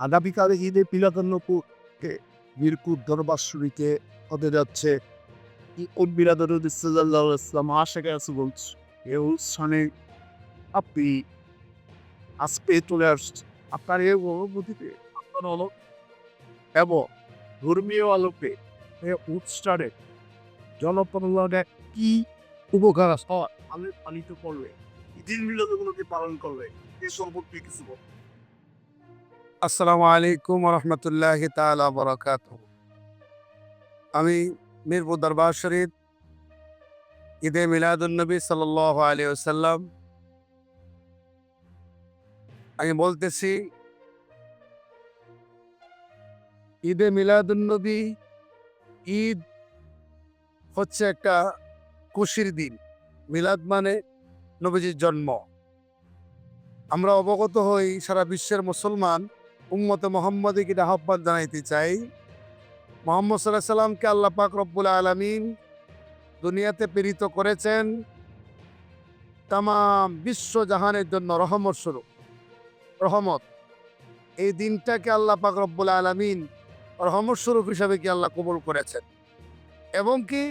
আগামীকাল ঈদে পিলাদন্নপুরকে মিরপুর দরবার শরীফে হতে যাচ্ছে। ঈদ মিলাদুল সাল্লাহ ইসলাম আশেখ এই অনুষ্ঠানে আপনি আজকে চলে আসছে আপনার এই অনুভূতিতে আপনার আলো এবং ধর্মীয় আলোকে উৎসারে জনপ্রণালীতে কি উপকার হয়? আমি পালিত করলে, ঈদের মিলাদগুলোকে পালন করবে এই সম্পর্কে কিছু বলুন। আসসালামু আলাইকুম রহমতুল্লাহ তালা বরাকাত আমি মিরপুর দরবার শরীফ, ঈদে মিলাদুলনবী সাল আলী সাল্লাম আমি বলতেছি, ঈদে মিলাদুলনবী ঈদ হচ্ছে একটা খুশির দিন। মিলাদ মানে নবীজির জন্ম। আমরা অবগত হই সারা বিশ্বের মুসলমান উম্মতে মোহাম্মদকে আহ্বান জানাইতে চাই। মোহাম্মদ সাল্লাহ সাল্লামকে আল্লাহ পাক রব্বুল আলমিন দুনিয়াতে প্রেরিত করেছেন। তাম বিশ্ব জাহানের জন্য রহমত স্বরূপ, রহমত। এই দিনটাকে আল্লাহ পাক রব্বুল আলমিন রহমত স্বরূপ হিসাবে কি আল্লাহ কবুল করেছেন? এবং কি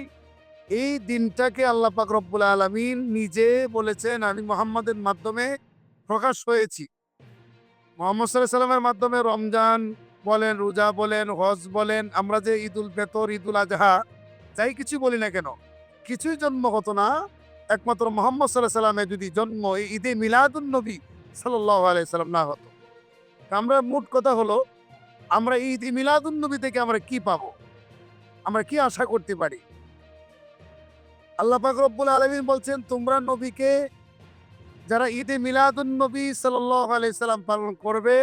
এই দিনটাকে আল্লাহ পাক রব্বুল আলমিন নিজে বলেছেন, আমি মোহাম্মদের মাধ্যমে প্রকাশ হয়েছি। মোহাম্মদ সাল্লামের মাধ্যমে রমজান বলেন, রোজা বলেন, হজ বলেন, আমরা যে ঈদুল ফেতর, ঈদুল আজহা যাই কিছু বলি না কেন, কিছুই জন্ম হতো না। একমাত্র মোহাম্মদ সাল্লাহ সাল্লামের যদি জন্ম এই ঈদে মিলাদুল নবী সাল্লাহ না হতো। আমরা মোট কথা হলো, আমরা ঈদ মিলাদুল নবী থেকে আমরা কি পাবো? আমরা কি আশা করতে পারি? আল্লাহ পাক রব্বুল আলমিন বলছেন, তোমরা নবীকে যারা ঈদে মিলাদুন নবী সাল্লাহ আলাইসাল্লাম পালন করবে,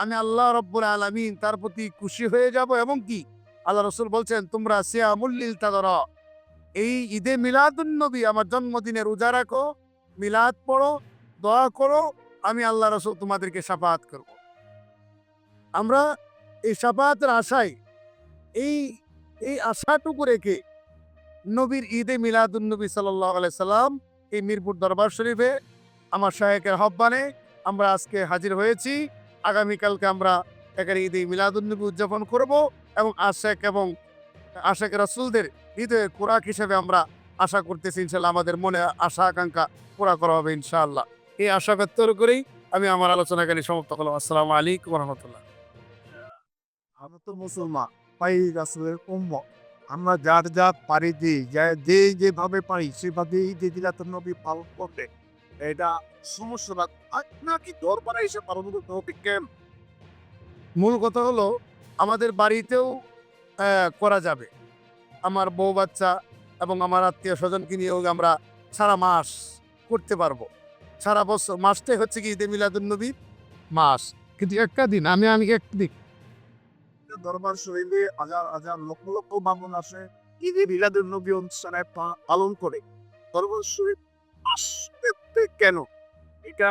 আমি আল্লাহ রব্বুল আলমিন তার প্রতি খুশি হয়ে যাব এবং কি? আল্লাহ রসুল বলছেন, তোমরা সিয়ামুল্লিল তাদর। এই ঈদে মিলাদুন নবী আমার জন্মদিনে রোজা রাখো, মিলাদ পড়ো, দোয়া করো, আমি আল্লাহ রসুল তোমাদেরকে সাফাত করব। আমরা এই সাফাতের আশায়, এই এই আশাটুকু রেখে নবীর ঈদে মিলাদুন নবী সাল্লাহ আলাইসাল্লাম এই মিরপুর দরবার শরীফে আমার শাহেকের আহ্বানে আমরা আজকে হাজির হয়েছি। আগামীকালকে আমরা এখানে ঈদ মিলাদুন্নবী উদযাপন করব এবং আশেক এবং আশেক রাসুলদের ঈদের কোরআক হিসেবে আমরা আশা করতেছি ইনশাল্লাহ আমাদের মনে আশা, আকাঙ্ক্ষা পুরা করা হবে, ইনশাআল্লাহ। এই আশা ব্যক্ত করেই আমি আমার আলোচনা এখানে সমাপ্ত করলাম। আসসালামু আলাইকুম রহমতুল্লাহ। আমরা তো মুসলমান পাই রাসুলের আমরা যার যা পারি দিই, যা যেভাবে পারি সেভাবে ঈদে মিলাদুন নবী পালন করতে এটা সমস্যা না নাকি দরবারে এসে পালন করতে হবে কেন? মূল কথা হলো, আমাদের বাড়িতেও করা যাবে। আমার বউ বাচ্চা এবং আমার আত্মীয় স্বজনকে নিয়েও আমরা সারা মাস করতে পারব। সারা বছর, মাসটাই হচ্ছে কি ঈদে মিলাদুন্নবী মাস। কিন্তু একটা দিন, আমি আমি একটা দরবার শরীফে হাজার হাজার লক্ষ লক্ষ আসে। নবী অনুষ্ঠানে পালন করে। দরবার শরীফ আসতে কেন? এটা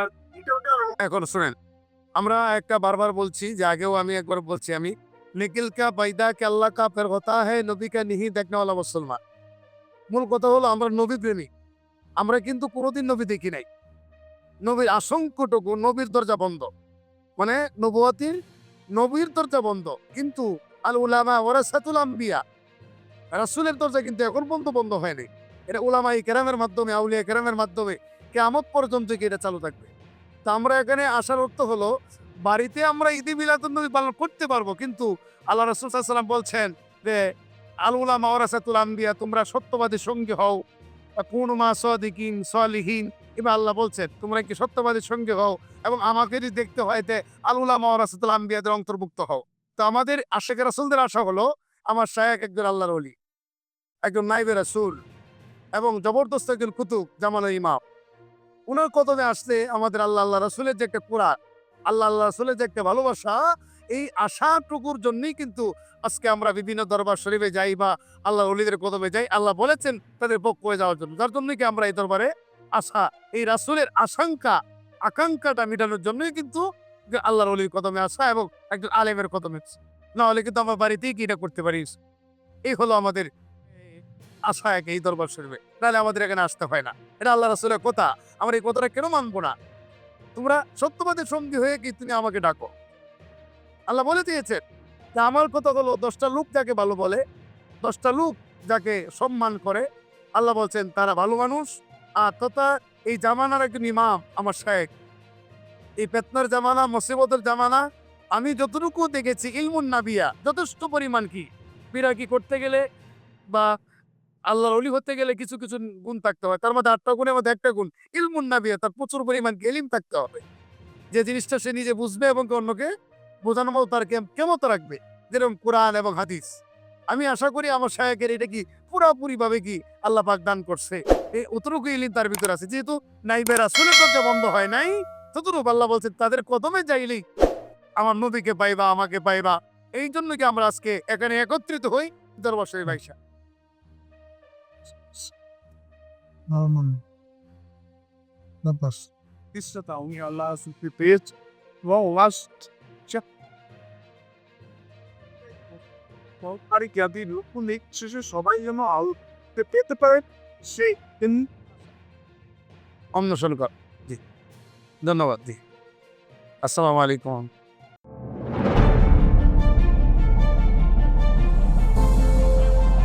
এখন শুনেন, আমরা একটা বারবার বলছি, যে আগেও আমি একবার বলছি, আমি নিখিল কা বাইদা কে আল্লাহ কা ফের হতা হ্যাঁ নবী নিহি দেখনা ওয়ালা মুসলমান। মূল কথা হলো, আমরা নবী প্রেমী। আমরা কিন্তু কোনোদিন নবী দেখি নাই। নবীর আশঙ্কটুকু, নবীর দরজা বন্ধ। মানে নবুয়াতির নবীর দরজা বন্ধ, কিন্তু আল উলামা ওরাসাতুল আম্বিয়া, রাসূলের দরজা কিন্তু এখন পর্যন্ত বন্ধ হয়নি। এটা উলামাই কেরামের মাধ্যমে, আউলিয়া কেরামের মাধ্যমে কেয়ামত পর্যন্ত কি এটা চালু থাকবে? তা আমরা এখানে আসার অর্থ হলো, বাড়িতে আমরা ঈদে মিলাদুন্নবী পালন করতে পারব, কিন্তু আল্লাহ রসুল সাল্লাম বলছেন যে আলুলা মাওরাসাতুল আম্বিয়া, তোমরা সত্যবাদী সঙ্গী হও। কোন মা সদিকিন সলিহীন। এবার আল্লাহ বলছেন, তোমরা কি সত্যবাদীর সঙ্গে হও এবং আমাকে যদি দেখতে হয় যে আলুলা মাওরাসাতুল আম্বিয়াদের অন্তর্ভুক্ত হও? তো আমাদের আশেখ রাসুলদের আশা হলো, আমার শায়েক একজন আল্লাহর অলি একজন নাইবে রাসুল এবং জবরদস্ত একজন কুতুব জামাল ইমাম। ওনার কদমে আসলে আমাদের আল্লাহ আল্লাহ রাসুলের যে একটা কোরআন, আল্লাহ আল্লাহ রসুলের যে একটা ভালোবাসা, এই আশাটুকুর জন্যই কিন্তু আজকে আমরা বিভিন্ন দরবার শরীফে যাই বা আল্লাহ অলিদের কদমে যাই, আল্লাহ বলেছেন তাদের পক্ষ হয়ে যাওয়ার জন্য। যার জন্যই কি আমরা এই দরবারে আশা, এই রাসুলের আশঙ্কা, আকাঙ্ক্ষাটা মেটানোর জন্যই কিন্তু আল্লাহর অলির কদমে আসা এবং একজন আলেমের কদমে। না হলে কিন্তু আমার বাড়িতেই কি এটা করতে পারিস এই হলো আমাদের আশা এক এই দরবার শরীফে। নাহলে আমাদের এখানে আসতে হয় না। এটা আল্লাহ রাসুলের কথা। আমার এই কথাটা কেন মানবো না? তোমরা সত্যবাদের সঙ্গী হয়ে কি তুমি আমাকে ডাকো? আল্লাহ বলে দিয়েছেন যে আমার কথা হলো দশটা লোক যাকে ভালো বলে, দশটা লোক যাকে সম্মান করে, আল্লাহ বলছেন, তারা ভালো মানুষ আর তথা এই জামানার একজন ইমাম আমার শায়েক এই পেতনার জামানা, মুসিবতের জামানা, আমি যতটুকু দেখেছি, ইলমুন নাবিয়া, যথেষ্ট পরিমাণ কি? বিরা কি করতে গেলে বা আল্লাহর অলি হতে গেলে কিছু কিছু গুণ থাকতে হয়। তার মধ্যে আটটা গুণের মধ্যে একটা গুণ, ইলমুন নাবিয়া, তার প্রচুর পরিমাণ এলিম থাকতে হবে। যে জিনিসটা সে নিজে বুঝবে এবং অন্যকে বোঝানোর মতো তার কেম- ক্ষমতা রাখবে। যেরকম কোরআন এবং হাদিস। আমি আশা করি আমার শায়কের এটা কি পুরাপুরি ভাবে কি আল্লাহ পাক দান করছে। এই অতটুকু ইলিম তার ভিতরে আছে। যেহেতু নাইবের আসলে দরজা বন্ধ হয় নাই ততটুকু আল্লাহ বলছে তাদের কদমে যাইলেই আমার নবীকে পাইবা আমাকে পাইবা। এই জন্য কি আমরা আজকে এখানে একত্রিত হই? দরবার শরীফ আইসা। Isso tá um Allah substituído. Vão lá. আর জ্ঞাতি লোক নেই শেষে সবাই যেন আলোতে পেতে পারে সেই অন্বেষণ কর জি। ধন্যবাদ। জি। আসসালামু আলাইকুম।